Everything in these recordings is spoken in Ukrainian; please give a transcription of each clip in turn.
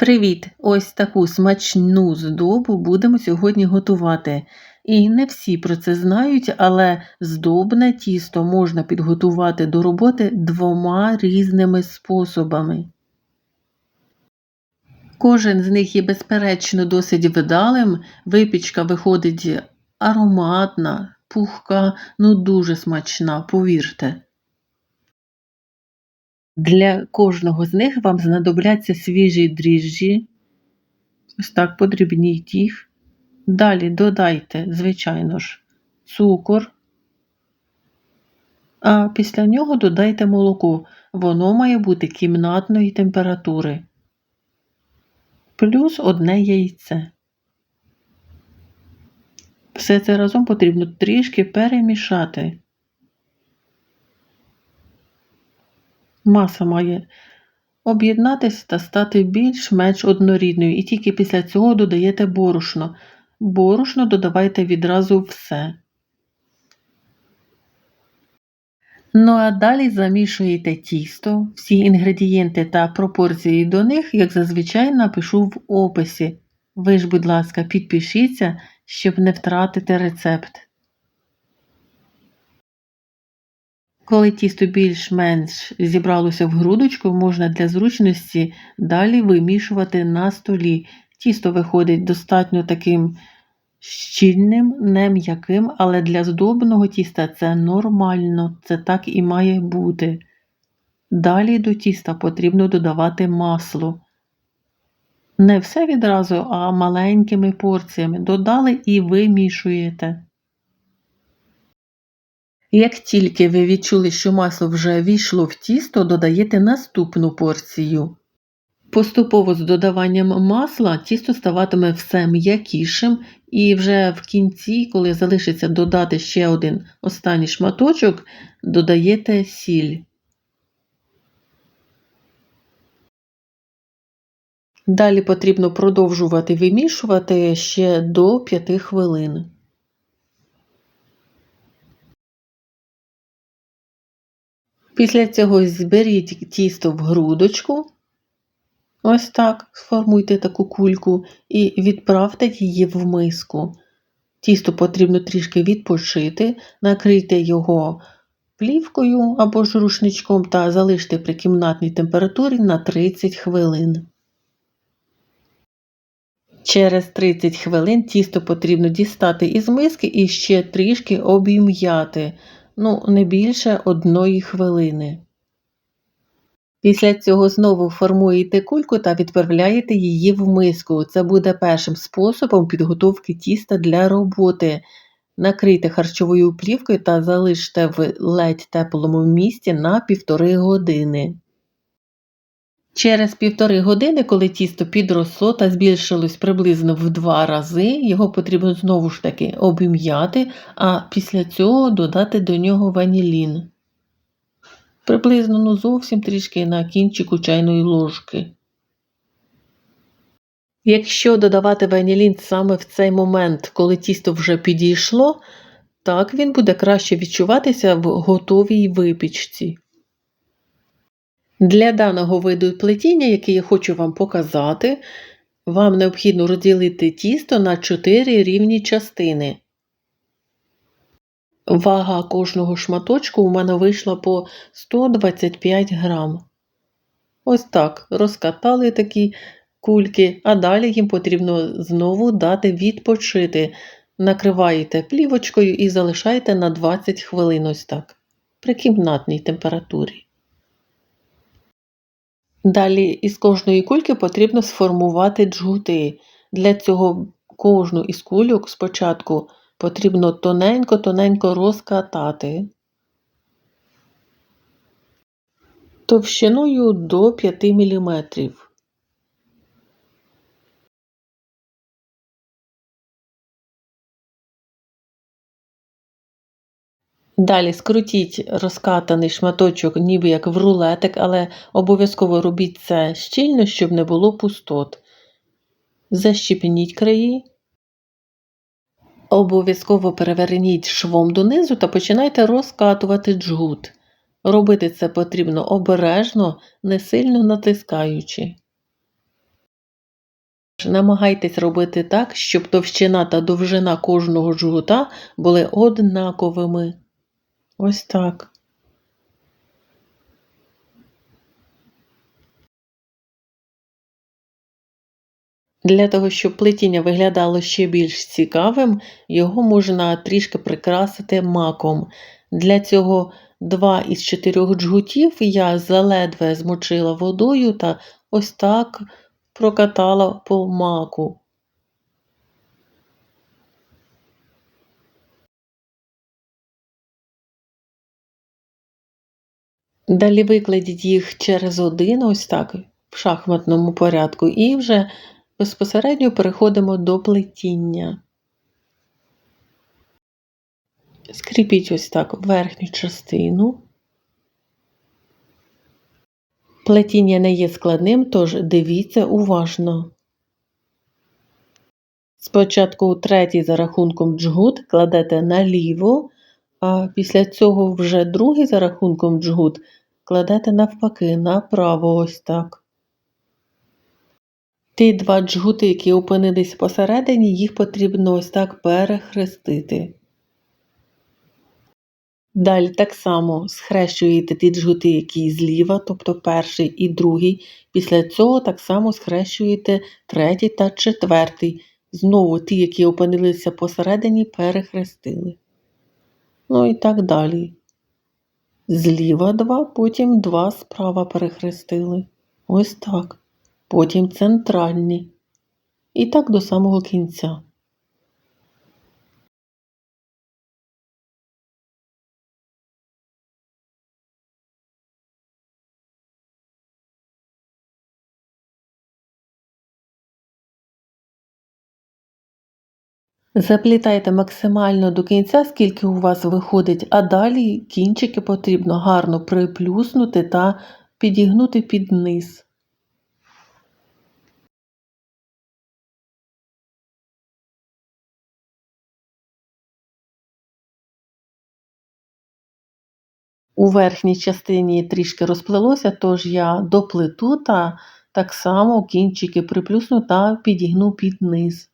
Привіт! Ось таку смачну здобу будемо сьогодні готувати. І не всі про це знають, але здобне тісто можна підготувати до роботи двома різними способами. Кожен з них є безперечно досить вдалим, випічка виходить ароматна, пухка, ну дуже смачна, повірте. Для кожного з них вам знадобляться свіжі дріжджі. Ось так подрібніть їх. Далі додайте, звичайно ж, цукор, а після нього додайте молоко. Воно має бути кімнатної температури. Плюс одне яйце. Все це разом потрібно трішки перемішати. Маса має об'єднатися та стати більш-менш однорідною, і тільки після цього додаєте борошно. Борошно додавайте відразу все. Ну а далі замішуєте тісто, всі інгредієнти та пропорції до них, як зазвичай напишу в описі. Ви ж, будь ласка, підпишіться, щоб не втратити рецепт. Коли тісто більш-менш зібралося в грудочку, можна для зручності далі вимішувати на столі. Тісто виходить достатньо таким щільним, не м'яким, але для здобного тіста це нормально, це так і має бути. Далі до тіста потрібно додавати масло. Не все відразу, а маленькими порціями додали і вимішуєте. Як тільки ви відчули, що масло вже війшло в тісто, додаєте наступну порцію. Поступово з додаванням масла тісто ставатиме все м'якішим, і вже в кінці, коли залишиться додати ще один останній шматочок, додаєте сіль. Далі потрібно продовжувати вимішувати ще до 5 хвилин. Після цього зберіть тісто в грудочку, ось так, сформуйте таку кульку, і відправте її в миску. Тісто потрібно трішки відпочити, накрийте його плівкою або ж рушничком та залиште при кімнатній температурі на 30 хвилин. Через 30 хвилин тісто потрібно дістати із миски і ще трішки обім'яти ну, не більше одної хвилини. Після цього знову формуєте кульку та відправляєте її в миску. Це буде першим способом підготовки тіста для роботи. Накрийте харчовою плівкою та залиште в ледь теплому місці на півтори години. Через півтори години, коли тісто підросло та збільшилось приблизно в два рази, його потрібно знову ж таки обім'яти, а після цього додати до нього ванілін. Приблизно ну зовсім трішки на кінчику чайної ложки. Якщо додавати ванілін саме в цей момент, коли тісто вже підійшло, так він буде краще відчуватися в готовій випічці. Для даного виду плетіння, який я хочу вам показати, вам необхідно розділити тісто на 4 рівні частини. Вага кожного шматочку у мене вийшла по 125 грам. Ось так розкатали такі кульки, а далі їм потрібно знову дати відпочити. Накриваєте плівочкою і залишаєте на 20 хвилин ось так, при кімнатній температурі. Далі із кожної кульки потрібно сформувати джгути. Для цього кожну із кульок спочатку потрібно тоненько-тоненько розкатати товщиною до 5 мм. Далі скрутіть розкатаний шматочок, ніби як в рулетик, але обов'язково робіть це щільно, щоб не було пустот. Защіпніть краї. Обов'язково переверніть швом донизу та починайте розкатувати джгут. Робити це потрібно обережно, не сильно натискаючи. намагайтесь робити так, щоб товщина та довжина кожного жгута були однаковими. Ось так. Для того, щоб плетіння виглядало ще більш цікавим, його можна трішки прикрасити маком. Для цього два із чотирьох джгутів я заледве змочила водою та ось так прокатала по маку. Далі викладіть їх через один, ось так, в шахматному порядку, і вже безпосередньо переходимо до плетіння. Скріпіть ось так верхню частину. Плетіння не є складним, тож дивіться уважно. Спочатку третій за рахунком джгут кладете наліво, а після цього вже другий за рахунком джгут кладете навпаки направо ось так. Ті два джгути, які опинились посередині, їх потрібно ось так перехрестити. Далі так само схрещуєте ті джгути, які зліва, тобто перший і другий. Після цього так само схрещуєте третій та четвертий. Знову ті, які опинилися посередині, перехрестили. Ну і так далі. Зліва два, потім два справа перехрестили. Ось так. Потім центральні. І так до самого кінця. Заплітайте максимально до кінця, скільки у вас виходить, а далі кінчики потрібно гарно приплюснути та підігнути під низ. У верхній частині трішки розплилося, тож я доплету та так само кінчики приплюсну та підігну під низ.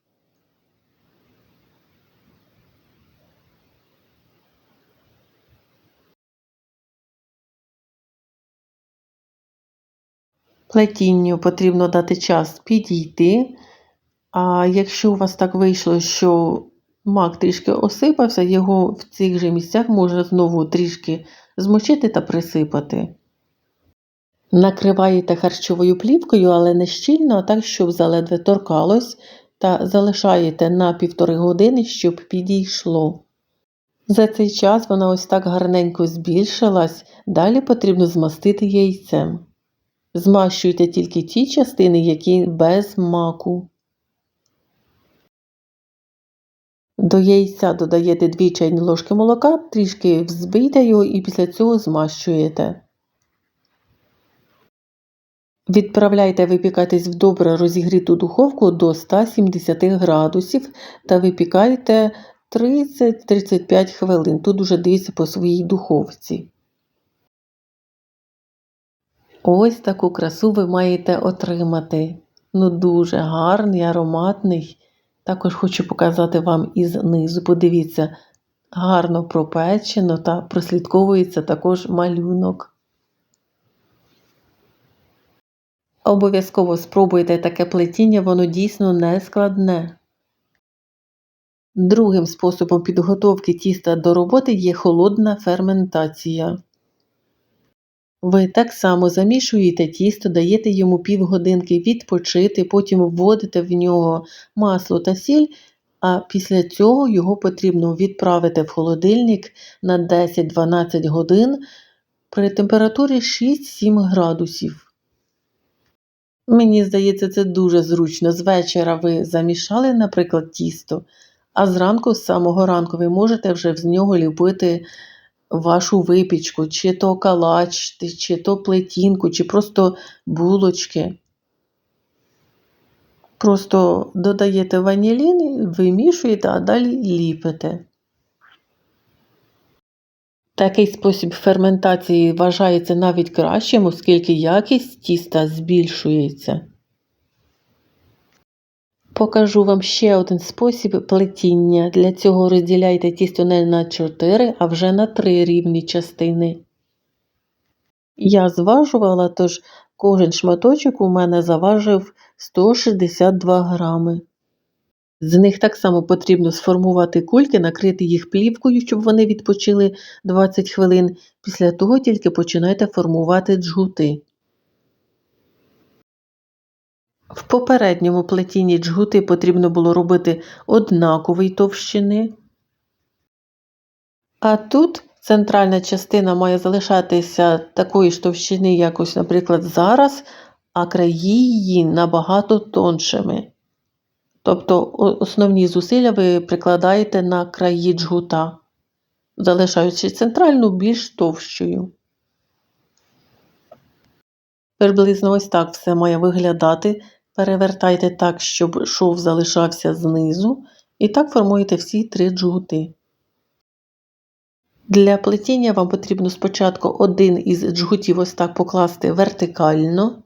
Плетінню потрібно дати час підійти. А якщо у вас так вийшло, що мак трішки осипався, його в цих же місцях можна знову трішки змочити та присипати. Накриваєте харчовою плівкою, але не щільно, так, щоб заледве торкалось, та залишаєте на півтори години, щоб підійшло. За цей час вона ось так гарненько збільшилась, далі потрібно змастити яйцем. Змащуйте тільки ті частини, які без маку. До яйця додаєте 2 чайні ложки молока, трішки взбийте його і після цього змащуєте. Відправляйте випікатись в добре розігріту духовку до 170 градусів та випікайте 30-35 хвилин. Тут уже дивіться по своїй духовці. Ось таку красу ви маєте отримати. Ну, дуже гарний, ароматний. Також хочу показати вам із низу. Подивіться, гарно пропечено та прослідковується також малюнок. Обов'язково спробуйте таке плетіння, воно дійсно не складне. Другим способом підготовки тіста до роботи є холодна ферментація. Ви так само замішуєте тісто, даєте йому півгодинки відпочити, потім вводите в нього масло та сіль, а після цього його потрібно відправити в холодильник на 10-12 годин при температурі 6-7 градусів. Мені здається, це дуже зручно. З вечора ви замішали, наприклад, тісто, а зранку, з самого ранку, ви можете вже з нього ліпити вашу випічку, чи то калач, чи то плетінку, чи просто булочки. Просто додаєте ванілін, вимішуєте, а далі ліпите. Такий спосіб ферментації вважається навіть кращим, оскільки якість тіста збільшується. Покажу вам ще один спосіб плетіння. Для цього розділяйте тісто не на 4, а вже на 3 рівні частини. Я зважувала, тож кожен шматочок у мене заважив 162 грами. З них так само потрібно сформувати кульки, накрити їх плівкою, щоб вони відпочили 20 хвилин. Після того тільки починайте формувати джгути. В попередньому плетінні джгути потрібно було робити однакової товщини. А тут центральна частина має залишатися такої ж товщини, як ось, наприклад, зараз, а краї її набагато тоншими. Тобто основні зусилля ви прикладаєте на краї джгута, залишаючи центральну більш товщою. Приблизно ось так все має виглядати. Перевертайте так, щоб шов залишався знизу, і так формуєте всі три джгути. Для плетіння вам потрібно спочатку один із джгутів ось так покласти вертикально.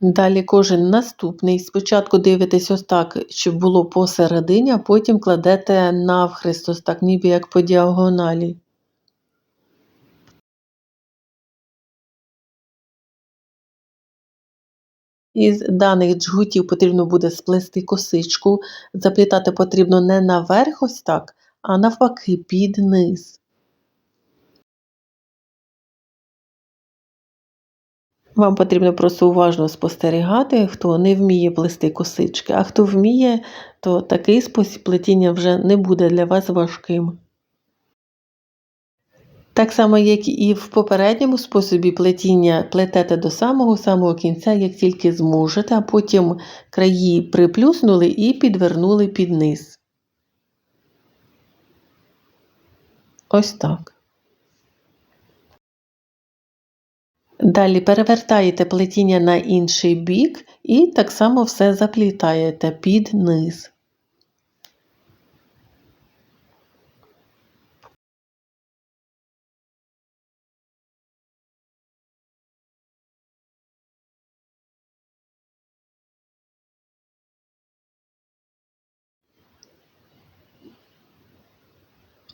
Далі кожен наступний. Спочатку дивитесь ось так, щоб було посередині, а потім кладете навхрест, ось так, ніби як по діагоналі. Із даних джгутів потрібно буде сплести косичку. Заплітати потрібно не наверх ось так, а навпаки під низ. Вам потрібно просто уважно спостерігати, хто не вміє плести косички, а хто вміє, то такий спосіб плетіння вже не буде для вас важким. Так само, як і в попередньому способі плетіння плетете до самого самого кінця, як тільки зможете, а потім краї приплюснули і підвернули під низ. Ось так. Далі перевертаєте плетіння на інший бік і так само все заплітаєте під низ.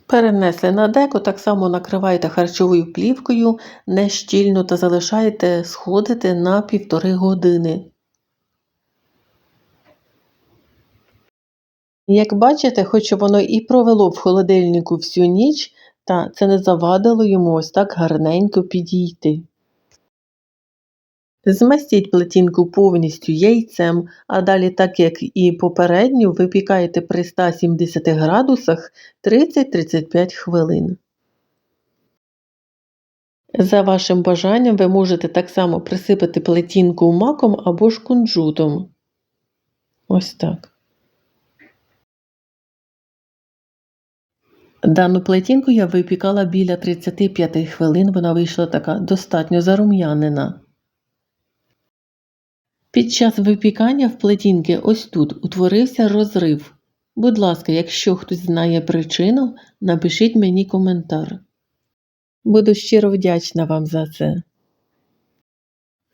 Перенесли на деко, так само накриваєте харчовою плівкою нещільно та залишаєте сходити на півтори години. Як бачите, хоч воно і провело в холодильнику всю ніч, та це не завадило йому ось так гарненько підійти. Змастіть плетінку повністю яйцем, а далі, так як і попередню, випікаєте при 170 градусах 30-35 хвилин. За вашим бажанням ви можете так само присипати плетінку маком або ж кунжутом. Ось так. Дану плетінку я випікала біля 35 хвилин, вона вийшла така достатньо зарум'янена. Під час випікання в плетінки ось тут утворився розрив. Будь ласка, якщо хтось знає причину, напишіть мені коментар. Буду щиро вдячна вам за це.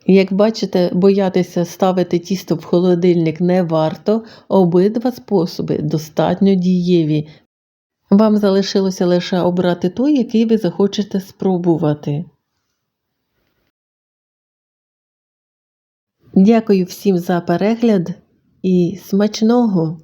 Як бачите, боятися ставити тісто в холодильник не варто, обидва способи достатньо дієві. Вам залишилося лише обрати той, який ви захочете спробувати. Дякую всім за перегляд і смачного!